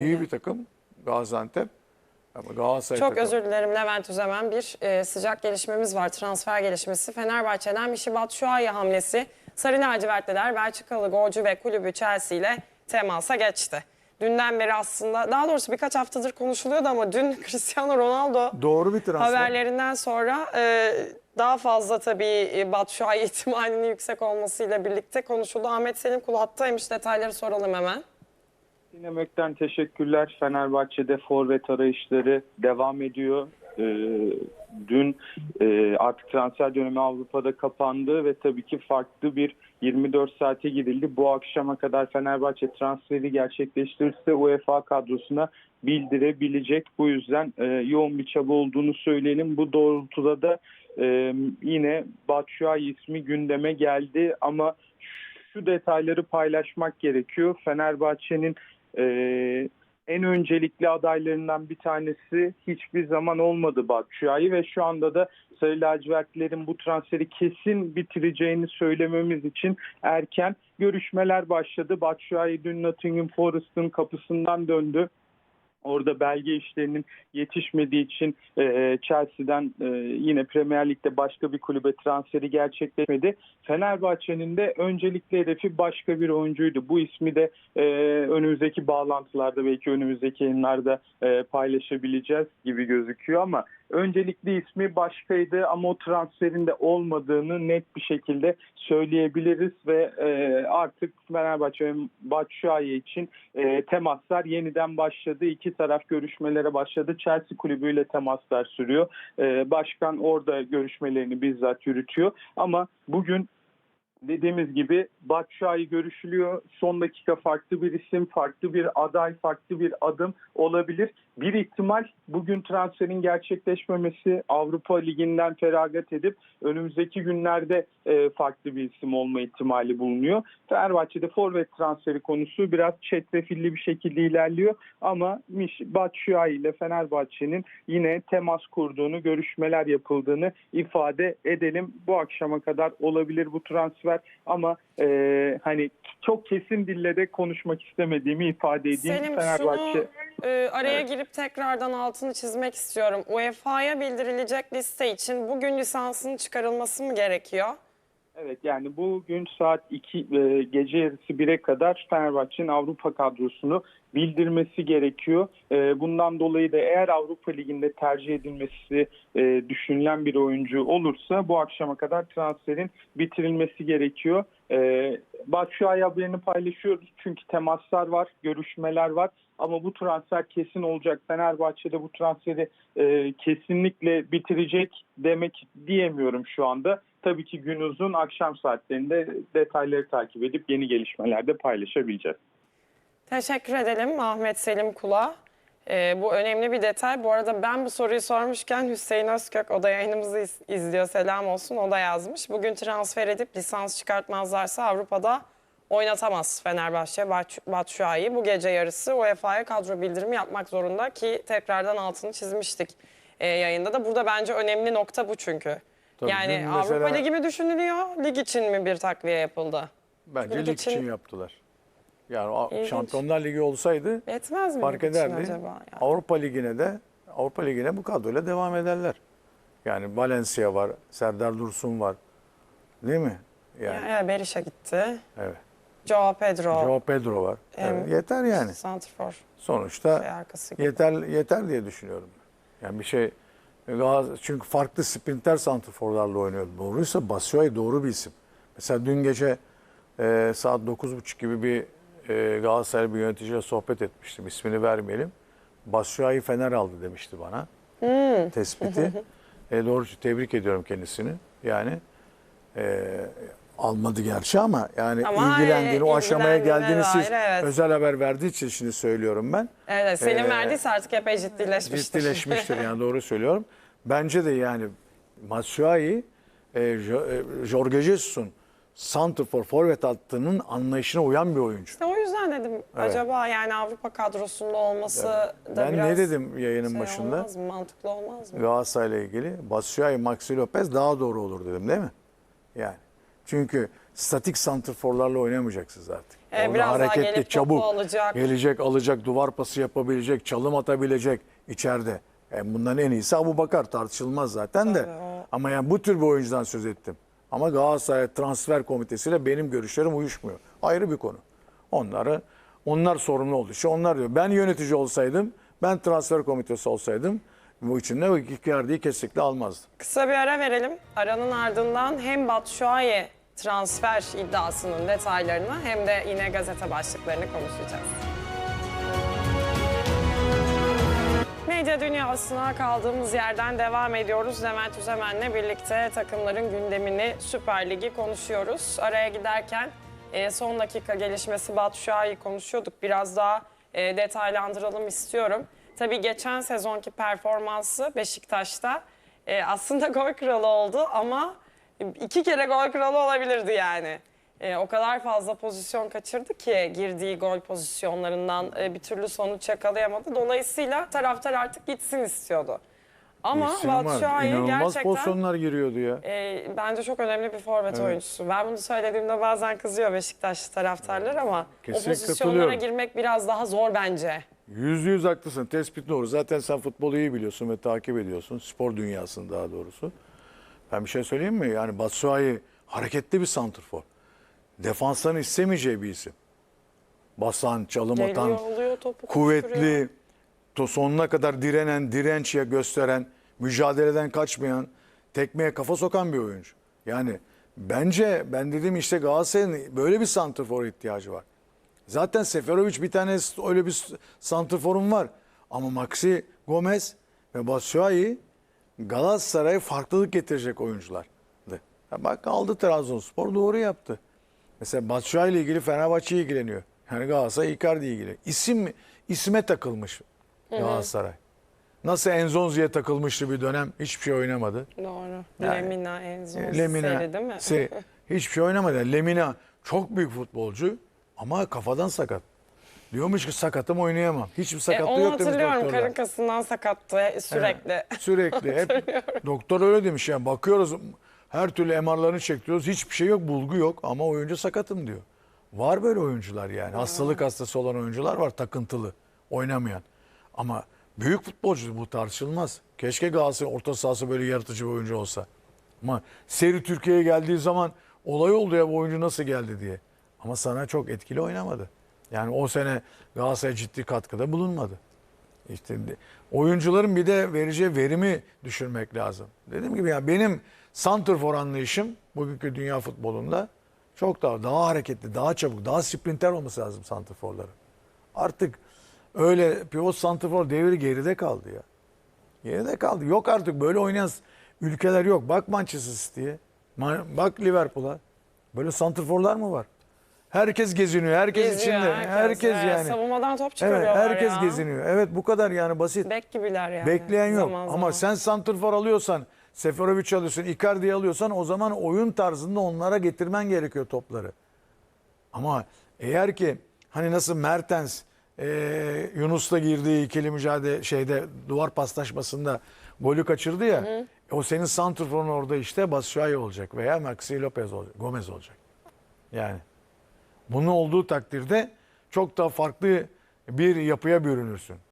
İyi bir takım Gaziantep. Ama Galatasaray Çok takımı. özür dilerim Levent Üzemen. Bir e, sıcak gelişmemiz var. Transfer gelişmesi. Fenerbahçe'den Mişi Batshuayi hamlesi. Sarı lacivertliler Belçikalı golcü ve kulübü Chelsea ile temasa geçti. Dünden beri aslında daha doğrusu birkaç haftadır konuşuluyordu ama dün Cristiano Ronaldo Doğru bir transfer. haberlerinden sonra e, daha fazla tabii e, Batshuayi ihtimalinin yüksek olmasıyla birlikte konuşuldu. Ahmet Selim Kul hattaymış detayları soralım hemen. Dinlemekten teşekkürler. Fenerbahçe'de forvet arayışları devam ediyor. Ee, dün e, artık transfer dönemi Avrupa'da kapandı ve tabii ki farklı bir 24 saate girildi. Bu akşama kadar Fenerbahçe transferi gerçekleştirirse UEFA kadrosuna bildirebilecek. Bu yüzden e, yoğun bir çaba olduğunu söyleyelim. Bu doğrultuda da e, yine Batshuayi ismi gündeme geldi ama şu detayları paylaşmak gerekiyor. Fenerbahçe'nin e, en öncelikli adaylarından bir tanesi hiçbir zaman olmadı Batshuayi ve şu anda da Sarı lacivertlerin bu transferi kesin bitireceğini söylememiz için erken görüşmeler başladı. Batshuayi dün Nottingham Forest'ın kapısından döndü. Orada belge işlerinin yetişmediği için e, Chelsea'den e, yine Premier Lig'de başka bir kulübe transferi gerçekleşmedi. Fenerbahçe'nin de öncelikli hedefi başka bir oyuncuydu. Bu ismi de e, önümüzdeki bağlantılarda belki önümüzdeki yayınlarda e, paylaşabileceğiz gibi gözüküyor ama öncelikli ismi başkaydı ama o transferin de olmadığını net bir şekilde söyleyebiliriz ve e, artık Fenerbahçe ve Batshuayi için e, temaslar yeniden başladı. İki taraf görüşmelere başladı. Chelsea kulübüyle temaslar sürüyor. E, başkan orada görüşmelerini bizzat yürütüyor ama bugün dediğimiz gibi Batshuayi görüşülüyor. Son dakika farklı bir isim, farklı bir aday, farklı bir adım olabilir. Bir ihtimal bugün transferin gerçekleşmemesi Avrupa Ligi'nden feragat edip önümüzdeki günlerde e, farklı bir isim olma ihtimali bulunuyor. Fenerbahçe'de forvet transferi konusu biraz çetrefilli bir şekilde ilerliyor ama Batshuayi ile Fenerbahçe'nin yine temas kurduğunu, görüşmeler yapıldığını ifade edelim. Bu akşama kadar olabilir bu transfer ama e, hani çok kesin dille de konuşmak istemediğimi ifade edeyim. Selim Fenerbahçe şunu e, araya Evet. girip tekrardan altını çizmek istiyorum. UEFA'ya bildirilecek liste için bugün lisansının çıkarılması mı gerekiyor? Evet yani bugün saat 2 e, gece yarısı 1'e kadar Fenerbahçe'nin Avrupa kadrosunu bildirmesi gerekiyor. E, bundan dolayı da eğer Avrupa Ligi'nde tercih edilmesi e, düşünülen bir oyuncu olursa bu akşama kadar transferin bitirilmesi gerekiyor. E, Batshuayi haberini paylaşıyoruz çünkü temaslar var, görüşmeler var. Ama bu transfer kesin olacak. Fenerbahçe'de bu transferi e, kesinlikle bitirecek demek diyemiyorum şu anda. Tabii ki gün uzun akşam saatlerinde detayları takip edip yeni gelişmelerde paylaşabileceğiz. Teşekkür edelim Ahmet Selim Kula. Ee, bu önemli bir detay. Bu arada ben bu soruyu sormuşken Hüseyin Özkök o da yayınımızı iz- izliyor. Selam olsun o da yazmış. Bugün transfer edip lisans çıkartmazlarsa Avrupa'da oynatamaz Fenerbahçe Bat- Batshuayi. Bu gece yarısı UEFA'ya kadro bildirimi yapmak zorunda ki tekrardan altını çizmiştik e, yayında da. Burada bence önemli nokta bu çünkü. Tabii yani dün Avrupa mesela- Ligi mi düşünülüyor, lig için mi bir takviye yapıldı? Bence Lig lig için- için yaptılar. Yani İlginç. Şampiyonlar Ligi olsaydı Yetmez mi fark lig için ederdi. acaba? ya? Avrupa Ligi'ne de Avrupa Ligi'ne bu kadroyla devam ederler. Yani Valencia var, Serdar Dursun var. Değil mi? Yani Evet, Berisha gitti. evet. Joao Pedro. Joao Pedro var. Em, Evet, yeter yani. Santrfor Sonuçta şey arkası gibi. yeter yeter diye düşünüyorum. Yani bir şey çünkü farklı sprinter santrforlarla oynuyor. Doğruysa Batshuayi doğru bir isim. Mesela dün gece e, saat 9.30 gibi bir e, Galatasaray bir yöneticiyle sohbet etmiştim. İsmini vermeyelim. Batshuayi Fener aldı demişti bana. Hmm. Tespiti. e, doğru tebrik ediyorum kendisini. Yani e, almadı gerçi ama yani Ama, ilgilendiğini, e, o aşamaya ilgilendiğine geldiğini siz dair, evet. özel haber verdiği için şimdi söylüyorum ben Evet, Selim Ee, verdiyse artık epey ciddileşmiştir. ciddileşmiştir yani doğru söylüyorum. Bence de yani Batshuayi e, Jo- e, Jorge Jesus'un Santrfor forvet hattının anlayışına uyan bir oyuncu. İşte o yüzden dedim acaba yani Avrupa kadrosunda olması da Ben biraz ne dedim yayının şey başında? olmaz mı? Mantıklı olmaz mı? Galatasaray'la ilgili Batshuayi, Maxi Lopez daha doğru olur dedim değil mi? Yani. Çünkü statik santrforlarla oynamayacaksınız artık. Ee, Orada biraz daha hareketli, gelip topu çabuk. alacak. Gelecek, alacak, duvar pası yapabilecek, çalım atabilecek içeride. Yani bunların en iyisi Abu Bakar tartışılmaz zaten de. O- Ama yani bu tür bir oyuncudan söz ettim. Ama Galatasaray transfer komitesiyle benim görüşlerim uyuşmuyor. Ayrı bir konu. Onları onlar sorumlu oldu. İşte onlar diyor. Ben yönetici olsaydım, ben transfer komitesi olsaydım bu içinde o Icardi'yi kesinlikle almazdım. Kısa bir ara verelim. Aranın ardından hem Batshuayi transfer iddiasının detaylarını hem de yine gazete başlıklarını konuşacağız. Medya dünyasına kaldığımız yerden devam ediyoruz. Levent Üzemen'le birlikte takımların gündemini, Süper Lig'i konuşuyoruz. Araya giderken e, son dakika gelişmesi Batshuayi konuşuyorduk. Biraz daha e, detaylandıralım istiyorum. Tabii geçen sezonki performansı Beşiktaş'ta e, aslında gol kralı oldu ama iki kere gol kralı olabilirdi yani. E, o kadar fazla pozisyon kaçırdı ki girdiği gol pozisyonlarından e, bir türlü sonuç yakalayamadı. Dolayısıyla taraftar artık gitsin istiyordu. Ama İsim var. Batshuayi İnanılmaz gerçekten pozisyonlar giriyordu ya. e, bence çok önemli bir forvet oyuncusu. Ben bunu söylediğimde bazen kızıyor Beşiktaş taraftarlar ama Kesinlikle o pozisyonlara katılıyorum. girmek biraz daha zor bence. Yüzde yüz haklısın. Tespit doğru. Zaten sen futbolu iyi biliyorsun ve takip ediyorsun. Spor dünyasını daha doğrusu. Ben bir şey söyleyeyim mi? Yani Batshuayi hareketli bir santrfor. Defansların istemeyeceği bir isim. Basan, çalım atan, oluyor, kuvvetli, to sonuna kadar direnen, direnç ya gösteren, mücadeleden kaçmayan, tekmeye kafa sokan bir oyuncu. Yani bence ben dedim işte Galatasaray'ın böyle bir santrfor ihtiyacı var. Zaten Seferovic bir tane öyle bir santrforum var. Ama Maxi Gomez ve Batshuayi Galatasaray'a farklılık getirecek oyuncular. Ya bak aldı Trabzonspor doğru yaptı. Mesela Batshuayi ile ilgili Fenerbahçe ilgileniyor. Yani Galatasaray Icardi ilgili. İsim isme takılmış Galatasaray. Nasıl Enzonzi'ye takılmıştı bir dönem hiçbir şey oynamadı. Doğru. Yani, Lemina, Enzo, Lemina, Seri değil mi? Se- hiçbir şey oynamadı. Lemina çok büyük futbolcu ama kafadan sakat. Diyormuş ki sakatım oynayamam. Hiçbir E, sakatlığı onu yok demiş hatırlıyorum. doktorlar. Karın kasından sakattı sürekli. Evet, sürekli. Hep doktor öyle demiş yani. Bakıyoruz her türlü MR'larını çektiriyoruz. Hiçbir şey yok, bulgu yok ama oyuncu sakatım diyor. Var böyle oyuncular yani. Hastalık hastası olan oyuncular var takıntılı, oynamayan. Ama büyük futbolcu bu tartışılmaz. Keşke Galatasaray orta sahası böyle yaratıcı bir oyuncu olsa. Ama seri Türkiye'ye geldiği zaman olay oldu ya bu oyuncu nasıl geldi diye. Ama sana çok etkili oynamadı. Yani o sene Galatasaray ciddi katkıda bulunmadı. İşte oyuncuların bir de vereceği verimi düşünmek lazım. Dediğim gibi ya benim santrfor anlayışım bugünkü dünya futbolunda çok daha daha hareketli, daha çabuk, daha sprinter olması lazım santrforların. Artık öyle pivot santrfor devri geride kaldı ya. Geride kaldı. Yok artık böyle oynayan ülkeler yok. Bak Manchester City'ye. Bak Liverpool'a. Böyle santrforlar mı var? Herkes geziniyor. Herkes Geziyor içinde. Herkes, Evet, yani. Savunmadan top Evet, çıkarıyorlar herkes ya. geziniyor. Evet bu kadar yani basit. Bek gibiler yani. Bekleyen yok. Zaman Ama zaman. sen santrfor alıyorsan, Seferovic alıyorsun, Icardi'yi alıyorsan o zaman oyun tarzında onlara getirmen gerekiyor topları. Ama eğer ki hani nasıl Mertens e, Yunus'la girdiği ikili mücadele şeyde duvar paslaşmasında golü kaçırdı ya. O senin santrforun orada işte Batshuayi olacak veya Maxi Lopez olacak, Gomez olacak. Yani bunun olduğu takdirde çok daha farklı bir yapıya bürünürsün.